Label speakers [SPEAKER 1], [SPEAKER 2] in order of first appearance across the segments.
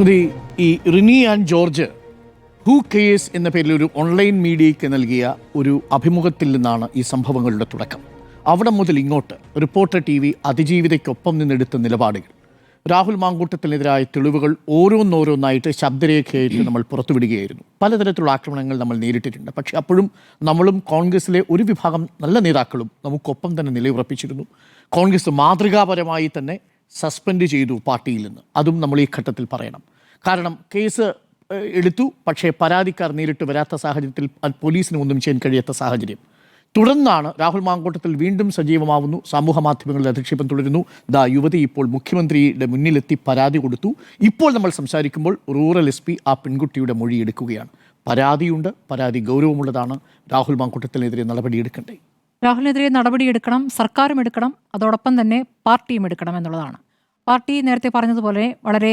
[SPEAKER 1] ഈ Rini and George who case എന്ന പേരിൽ ഒരു ഓൺലൈൻ മീഡിയയ്ക്ക് നൽകിയ ഒരു അഭിമുഖത്തിൽ നിന്നാണ് ഈ സംഭവങ്ങളുടെ തുടക്കം. അവിടെ മുതൽ ഇങ്ങോട്ട് റിപ്പോർട്ടർ ടി വി അതിജീവിതയ്ക്കൊപ്പം നിന്നെടുത്ത നിലപാടുകൾ. രാഹുൽ മാങ്കൂട്ടത്തിനെതിരായ തെളിവുകൾ ഓരോന്നോരോന്നായിട്ട് ശബ്ദരേഖയായിട്ട് നമ്മൾ പുറത്തുവിടുകയായിരുന്നു. പലതരത്തിലുള്ള ആക്രമണങ്ങൾ നമ്മൾ നേരിട്ടിട്ടുണ്ട്. പക്ഷെ അപ്പോഴും നമ്മളും കോൺഗ്രസിലെ ഒരു വിഭാഗം നല്ല നേതാക്കളും നമുക്കൊപ്പം തന്നെ നിലയുറപ്പിച്ചിരുന്നു. കോൺഗ്രസ് മാതൃകാപരമായി തന്നെ സസ്പെൻഡ് ചെയ്തു പാർട്ടിയിൽ നിന്ന്. അതും നമ്മൾ ഈ ഘട്ടത്തിൽ പറയണം. കാരണം കേസ് എടുത്തു. പക്ഷേ പരാതിക്കാർ നേരിട്ട് വരാത്ത സാഹചര്യത്തിൽ പോലീസിന് ഒന്നും ചെയ്യാൻ കഴിയാത്ത സാഹചര്യം. തുടർന്നാണ് രാഹുൽ മാങ്കോട്ടത്തിൽ വീണ്ടും സജീവമാവുന്നു. സമൂഹ മാധ്യമങ്ങളിൽ അധിക്ഷേപം തുടരുന്നു. ദാ യുവതി ഇപ്പോൾ മുഖ്യമന്ത്രിയുടെ മുന്നിലെത്തി പരാതി കൊടുത്തു. ഇപ്പോൾ നമ്മൾ സംസാരിക്കുമ്പോൾ റൂറൽ എസ് പി ആ പെൺകുട്ടിയുടെ മൊഴി എടുക്കുകയാണ്. പരാതിയുണ്ട്. പരാതി ഗൗരവമുള്ളതാണ്. രാഹുൽ മാങ്കൂട്ടത്തിനെതിരെ നടപടിയെടുക്കണ്ടേ.
[SPEAKER 2] രാഹുലിനെതിരെ നടപടിയെടുക്കണം സർക്കാരും എടുക്കണം അതോടൊപ്പം തന്നെ പാർട്ടിയും എടുക്കണം എന്നുള്ളതാണ്. പാർട്ടി നേരത്തെ പറഞ്ഞതുപോലെ വളരെ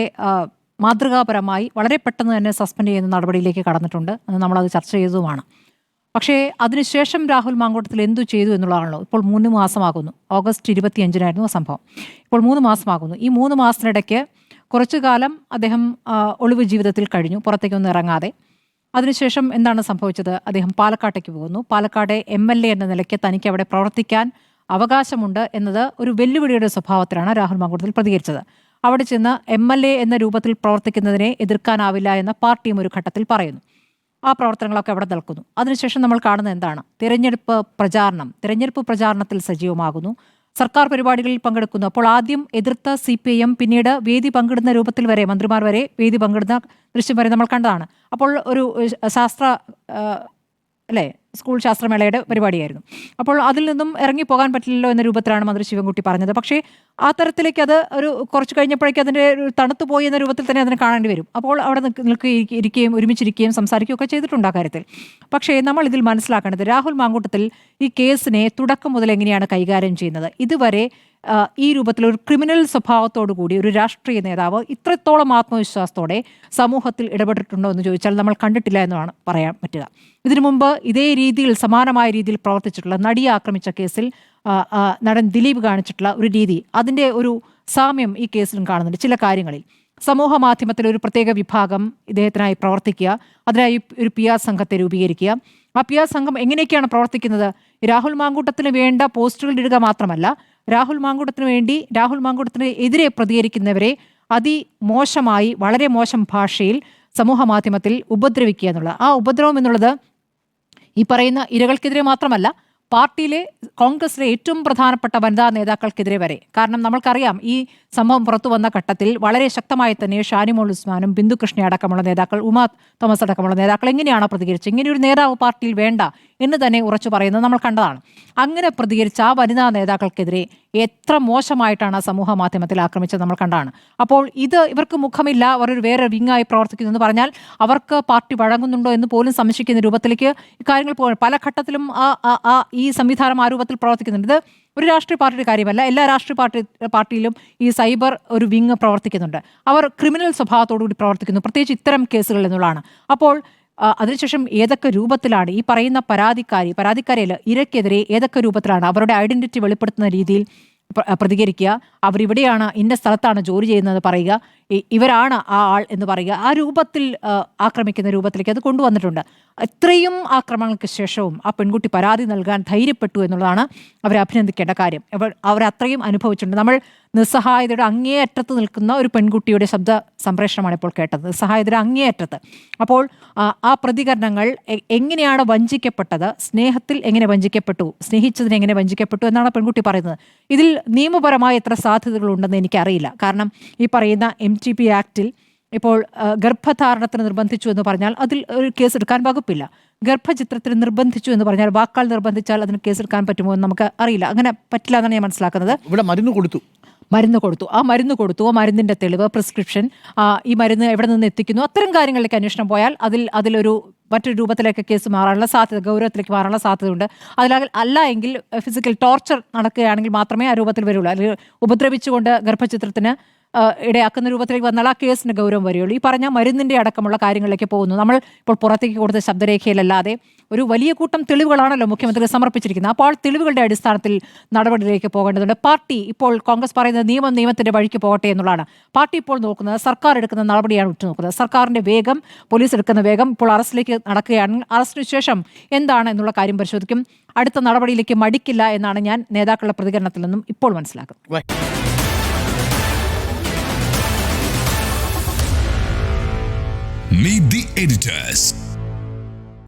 [SPEAKER 2] മാതൃകാപരമായി വളരെ പെട്ടെന്ന് തന്നെ സസ്പെൻഡ് ചെയ്യുന്ന നടപടിയിലേക്ക് കടന്നിട്ടുണ്ട് അത് നമ്മളത് ചർച്ച ചെയ്തതുമാണ്. പക്ഷേ അതിനുശേഷം രാഹുൽ മാങ്കോട്ടത്തിൽ എന്തു ചെയ്തു എന്നുള്ളതാണല്ലോ. ഇപ്പോൾ മൂന്ന് മാസമാകുന്നു. ഓഗസ്റ്റ് ഇരുപത്തിയഞ്ചിനായിരുന്നു സംഭവം. ഇപ്പോൾ മൂന്ന് മാസമാകുന്നു. ഈ മൂന്ന് മാസത്തിനിടയ്ക്ക് കുറച്ചു കാലം അദ്ദേഹം ഒളിവ് ജീവിതത്തിൽ കഴിഞ്ഞു. പുറത്തേക്കൊന്നും ഇറങ്ങാതെ. അതിനുശേഷം എന്താണ് സംഭവിച്ചത്? അദ്ദേഹം പാലക്കാട്ടേക്ക് പോകുന്നു. പാലക്കാട് എം എൽ എ എന്ന നിലയ്ക്ക് തനിക്ക് അവിടെ പ്രവർത്തിക്കാൻ അവകാശമുണ്ട് എന്നത് ഒരു വെല്ലുവിളിയുടെ സ്വഭാവത്തിലാണ് രാഹുൽ മാങ്കൂട്ടത്തിൽ പ്രതികരിച്ചത്. അവിടെ ചെന്ന് എം എൽ എ എന്ന രൂപത്തിൽ പ്രവർത്തിക്കുന്നതിനെ എതിർക്കാനാവില്ല എന്ന പാർട്ടിയും ഒരു ഘട്ടത്തിൽ പറയുന്നു. ആ പ്രവർത്തനങ്ങളൊക്കെ അവിടെ നിൽക്കുന്നു. അതിനുശേഷം നമ്മൾ കാണുന്നത് എന്താണ്? തിരഞ്ഞെടുപ്പ് പ്രചാരണം. തിരഞ്ഞെടുപ്പ് പ്രചാരണത്തിൽ സജീവമാകുന്നു. സർക്കാർ പരിപാടികളിൽ പങ്കെടുക്കുന്നു. അപ്പോൾ ആദ്യം എതിർത്ത സി പി ഐ എം പിന്നീട് വേദി പങ്കിടുന്ന രൂപത്തിൽ വരെ മന്ത്രിമാർ വരെ വേദി പങ്കിടുന്ന ദൃശ്യം വരെ നമ്മൾ കണ്ടതാണ്. അപ്പോൾ ഒരു ശാസ്ത്ര അല്ലേ? സ്കൂൾ ശാസ്ത്രമേളയുടെ പരിപാടിയായിരുന്നു. അപ്പോൾ അതിൽ നിന്നും ഇറങ്ങി പോകാൻ പറ്റില്ലല്ലോ എന്ന രൂപത്തിലാണ് മന്ത്രി ശിവൻകുട്ടി പറഞ്ഞത്. പക്ഷേ ആ തരത്തിലേക്ക് അത് ഒരു കുറച്ച് കഴിഞ്ഞപ്പോഴേക്ക് അതിന്റെ തണുത്തു പോയി എന്ന രൂപത്തിൽ തന്നെ അതിനെ കാണേണ്ടി വരും. അപ്പോൾ അവിടെ നിൽക്ക് നിൽക്കുകയും ഇരിക്കുകയും ഒരുമിച്ചിരിക്കുകയും സംസാരിക്കുകയും ഒക്കെ ചെയ്തിട്ടുണ്ട് ആ കാര്യത്തിൽ. പക്ഷേ നമ്മൾ ഇതിൽ മനസ്സിലാക്കേണ്ടത് രാഹുൽ മാങ്കൂട്ടത്തിൽ ഈ കേസിനെ തുടക്കം മുതൽ എങ്ങനെയാണ് കൈകാര്യം ചെയ്യുന്നത്? ഇതുവരെ ഈ രൂപത്തിൽ ഒരു ക്രിമിനൽ സ്വഭാവത്തോടു കൂടി ഒരു രാഷ്ട്രീയ നേതാവ് ഇത്രത്തോളം ആത്മവിശ്വാസത്തോടെ സമൂഹത്തിൽ ഇടപെട്ടിട്ടുണ്ടോ എന്ന് ചോദിച്ചാൽ നമ്മൾ കണ്ടിട്ടില്ല എന്നാണ് പറയാൻ പറ്റുക. ഇതിനു മുമ്പ് ഇതേ രീതിയിൽ സമാനമായ രീതിയിൽ പ്രവർത്തിച്ചിട്ടുള്ള നടിയെ ആക്രമിച്ച കേസിൽ നടൻ ദിലീപ് കാണിച്ചിട്ടുള്ള ഒരു രീതി അതിന്റെ ഒരു സാമ്യം ഈ കേസിലും കാണുന്നുണ്ട് ചില കാര്യങ്ങളിൽ. സമൂഹ മാധ്യമത്തിൽ ഒരു പ്രത്യേക വിഭാഗം ഇദ്ദേഹത്തിനായി പ്രവർത്തിക്കുക അതിനായി ഒരു പി ആർ സംഘത്തെ രൂപീകരിക്കുക. ആ പി ആർ സംഘം എങ്ങനെയൊക്കെയാണ് പ്രവർത്തിക്കുന്നത്? രാഹുൽ മാങ്കൂട്ടത്തിന് വേണ്ട പോസ്റ്റുകൾ ഇടുക മാത്രമല്ല രാഹുൽ മാങ്കൂട്ടത്തിന് വേണ്ടി രാഹുൽ മാങ്കൂട്ടത്തിന് എതിരെ പ്രതികരിക്കുന്നവരെ അതിമോശമായി വളരെ മോശം ഭാഷയിൽ സമൂഹ മാധ്യമത്തിൽ ഉപദ്രവിക്കുക എന്നുള്ളത് ആ ഉപദ്രവം എന്നുള്ളത് ഈ പറയുന്ന ഇരകൾക്കെതിരെ മാത്രമല്ല പാർട്ടിയിലെ കോൺഗ്രസിലെ ഏറ്റവും പ്രധാനപ്പെട്ട വനിതാ നേതാക്കൾക്കെതിരെ വരെ. കാരണം നമ്മൾക്കറിയാം ഈ സംഭവം പുറത്തു വന്ന ഘട്ടത്തിൽ വളരെ ശക്തമായി തന്നെ ഷാനിമോൾ ഉസ്മാനും ബിന്ദു കൃഷ്ണ അടക്കമുള്ള നേതാക്കൾ ഉമാ തോമസ് അടക്കമുള്ള നേതാക്കൾ എങ്ങനെയാണോ പ്രതികരിച്ചത്? ഇങ്ങനെ ഒരു നേതാവ് പാർട്ടിയിൽ വേണ്ട എന്ന് തന്നെ ഉറച്ചു പറയുന്നത് നമ്മൾ കണ്ടതാണ്. അങ്ങനെ പ്രതികരിച്ച ആ വനിതാ നേതാക്കൾക്കെതിരെ എത്ര മോശമായിട്ടാണ് സമൂഹ മാധ്യമത്തിൽ ആക്രമിച്ചത് നമ്മൾ കണ്ടാണ് അപ്പോൾ ഇത് ഇവർക്ക് മുഖമില്ല അവർ വേറെ വിങ്ങായി പ്രവർത്തിക്കുന്നു എന്ന് പറഞ്ഞാൽ അവർക്ക് പാർട്ടി വഴങ്ങുന്നുണ്ടോ എന്ന് പോലും സംശയിക്കുന്ന രൂപത്തിലേക്ക് ഈ കാര്യങ്ങൾ പോകും പല ഘട്ടത്തിലും ഈ സംവിധാനം ആ രൂപത്തിൽ പ്രവർത്തിക്കുന്നുണ്ട്. ഇത് ഒരു രാഷ്ട്രീയ പാർട്ടിയുടെ കാര്യമല്ല എല്ലാ രാഷ്ട്രീയ പാർട്ടി പാർട്ടിയിലും ഈ സൈബർ ഒരു വിങ് പ്രവർത്തിക്കുന്നുണ്ട്. അവർ ക്രിമിനൽ സ്വഭാവത്തോടു കൂടി പ്രവർത്തിക്കുന്നു പ്രത്യേകിച്ച് ഇത്തരം കേസുകൾ എന്നുള്ളതാണ്. അപ്പോൾ അതിനുശേഷം ഏതൊക്കെ രൂപത്തിലാണ് ഈ പറയുന്ന പരാതിക്കാരി പരാതിക്കാരിയല്ല ഇരക്കെതിരെ ഏതൊക്കെ രൂപത്തിലാണ് അവരുടെ ഐഡന്റിറ്റി വെളിപ്പെടുത്തുന്ന രീതിയിൽ പ്രതികരിക്കുക. അവർ അവരിവിടെയാണ് ഇന്ന സ്ഥലത്താണ് ജോലി ചെയ്യുന്നത് പറയുക. ഇവരാണ് ആ ആൾ എന്ന് പറയുക. ആ രൂപത്തിൽ ആക്രമിക്കുന്ന രൂപത്തിലേക്ക് അത് കൊണ്ടുവന്നിട്ടുണ്ട്. ഇത്രയും ആക്രമണങ്ങൾക്ക് ശേഷവും ആ പെൺകുട്ടി പരാതി നൽകാൻ ധൈര്യപ്പെട്ടു എന്നുള്ളതാണ് അവരെ അഭിനന്ദിക്കേണ്ട കാര്യം. അവർ അവരത്രയും അനുഭവിച്ചിട്ടുണ്ട്. നമ്മൾ നിസ്സഹായതയുടെ അങ്ങേയറ്റത്ത് നിൽക്കുന്ന ഒരു പെൺകുട്ടിയുടെ ശബ്ദ സംപ്രേഷണമാണ് ഇപ്പോൾ കേട്ടത്. നിസ്സഹായതയുടെ അങ്ങേയറ്റത്ത്. അപ്പോൾ ആ, പ്രതികരണങ്ങൾ എങ്ങനെയാണ് വഞ്ചിക്കപ്പെട്ടത്? സ്നേഹത്തിൽ എങ്ങനെ വഞ്ചിക്കപ്പെട്ടു? സ്നേഹിച്ചതിന് എങ്ങനെ വഞ്ചിക്കപ്പെട്ടു എന്നാണ് പെൺകുട്ടി പറയുന്നത്. ഇതിൽ നിയമപരമായ എത്ര സാധ്യതകളുണ്ടെന്ന് എനിക്കറിയില്ല. കാരണം ഈ പറയുന്ന എം ടി പി ആക്ടിൽ ഇപ്പോൾ ഗർഭധാരണത്തിന് നിർബന്ധിച്ചു എന്ന് പറഞ്ഞാൽ അതിൽ ഒരു കേസ് എടുക്കാൻ വകുപ്പില്ല. ഗർഭചിത്രത്തിന് നിർബന്ധിച്ചു എന്ന് പറഞ്ഞാൽ വാക്കാൽ നിർബന്ധിച്ചാൽ അതിന് കേസെടുക്കാൻ പറ്റുമോ എന്ന് നമുക്ക് അറിയില്ല. അങ്ങനെ പറ്റില്ല എന്നാണ് ഞാൻ മനസ്സിലാക്കുന്നത്.
[SPEAKER 1] ഇവിടെ മരുന്ന് കൊടുത്തു.
[SPEAKER 2] മരുന്ന് കൊടുത്തു. ആ മരുന്ന് കൊടുത്തു. ആ മരുന്നിന്റെ തെളിവ് പ്രിസ്ക്രിപ്ഷൻ ഈ മരുന്ന് എവിടെ നിന്ന് എത്തിക്കുന്നു അത്തരം കാര്യങ്ങളിലേക്ക് അന്വേഷണം പോയാൽ അതിൽ അതിലൊരു മറ്റൊരു രൂപത്തിലേക്ക് കേസ് മാറാനുള്ള സാധ്യത ഗൗരവത്തിലേക്ക് മാറാനുള്ള സാധ്യതയുണ്ട്. അതിലാകെ അല്ല എങ്കിൽ ഫിസിക്കൽ ടോർച്ചർ നടക്കുകയാണെങ്കിൽ മാത്രമേ ആ രൂപത്തിൽ വരുള്ളൂ. അല്ലെങ്കിൽ ഉപദ്രവിച്ചുകൊണ്ട് ഗർഭചിത്രത്തിന് ഇടയാക്കുന്ന രൂപത്തിലേക്ക് വന്നാൽ ആ കേസിന് ഗൗരവം വരികയുള്ളൂ. ഈ പറഞ്ഞ മരുന്നിന്റെ അടക്കമുള്ള കാര്യങ്ങളിലേക്ക് പോകുന്നു. നമ്മൾ ഇപ്പോൾ പുറത്തേക്ക് കൊടുത്ത ശബ്ദരേഖയിലല്ലാതെ ഒരു വലിയ കൂട്ടം തെളിവുകളാണല്ലോ മുഖ്യമന്ത്രി സമർപ്പിച്ചിരിക്കുന്നത്. അപ്പോൾ തെളിവുകളുടെ അടിസ്ഥാനത്തിൽ നടപടിയിലേക്ക് പോകേണ്ടതുണ്ട്. പാർട്ടി ഇപ്പോൾ കോൺഗ്രസ് പറയുന്നത് നിയമം നിയമത്തിന്റെ വഴിക്ക് പോകട്ടെ എന്നുള്ളതാണ്. പാർട്ടി ഇപ്പോൾ നോക്കുന്നത് സർക്കാർ എടുക്കുന്ന നടപടിയാണ് ഉറ്റുനോക്കുന്നത്. സർക്കാരിന്റെ വേഗം പോലീസ് എടുക്കുന്ന വേഗം ഇപ്പോൾ അറസ്റ്റിലേക്ക് നടക്കുകയാണ്. അറസ്റ്റിന് ശേഷം എന്താണ് എന്നുള്ള കാര്യം പരിശോധിക്കും. അടുത്ത നടപടിയിലേക്ക് മടിക്കില്ല എന്നാണ് ഞാൻ നേതാക്കളുടെ പ്രതികരണത്തിൽ നിന്നും ഇപ്പോൾ മനസ്സിലാക്കുന്നത്.
[SPEAKER 3] Meet the editors.